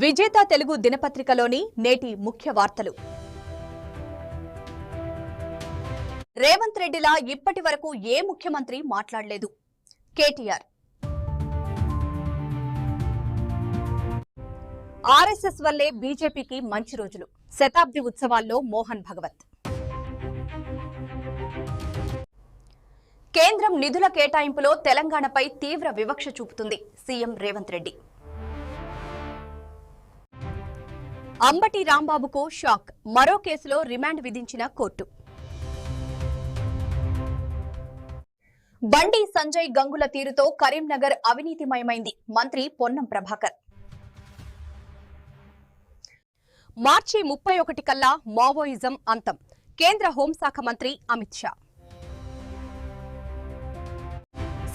విజేత తెలుగు దినపత్రికలోని నేటి ముఖ్య వార్తలు. రేవంత్ రెడ్డిలా ఇప్పటి వరకు ఏ ముఖ్యమంత్రి మాట్లాడలేదు. కేటీఆర్. ఆర్ఎస్ఎస్ వల్లే బీజేపీకి మంచి రోజులు. శతాబ్ది ఉత్సవాల్లో మోహన్ భగవత్. కేంద్రం నిధుల కేటాయింపులో తెలంగాణపై తీవ్ర వివక్ష చూపుతుంది సీఎం రేవంత్ రెడ్డి. అంబటి రాంబాబుకు షాక్. మరో కేసులో రిమాండ్ విధించిన కోర్టు. బండి సంజయ్ గంగుల తీరుతో కరీంనగర్ అవినీతిమయమైంది. మంత్రి పొన్నం ప్రభాకర్. మార్చి ముప్పై ఒకటి కల్లా మావోయిజం అంతం. కేంద్ర హోంశాఖ మంత్రి అమిత్ షా.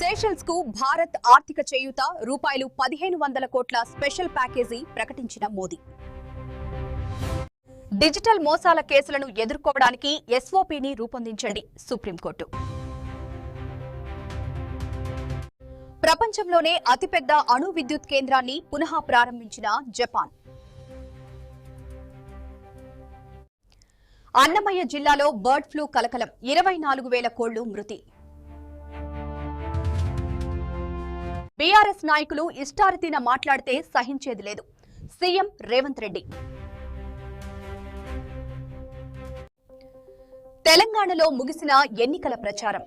సేషల్స్కు భారత్ ఆర్థిక చేయూత రూపాయలు పదిహేను వందల కోట్ల స్పెషల్ ప్యాకేజీ ప్రకటించిన మోదీ. డిజిటల్ మోసాల కేసులను ఎదుర్కోవడానికి ఎస్ఓపిని రూపొందించండి సుప్రీంకోర్టు. ప్రపంచంలోనే అతిపెద్ద అణు విద్యుత్ కేంద్రాన్ని పునః ప్రారంభించిన జపాన్. అన్నమయ్య జిల్లాలో బర్డ్ ఫ్లూ కలకలం ఇరవై నాలుగు వేల కోళ్ళు మృతి. బీఆర్ఎస్ నాయకులు ఇష్టారతీన మాట్లాడితే సహించేది లేదు. సీఎం రేవంత్ రెడ్డి. తెలంగాణలో ముగిసిన ఎన్నికల ప్రచారం.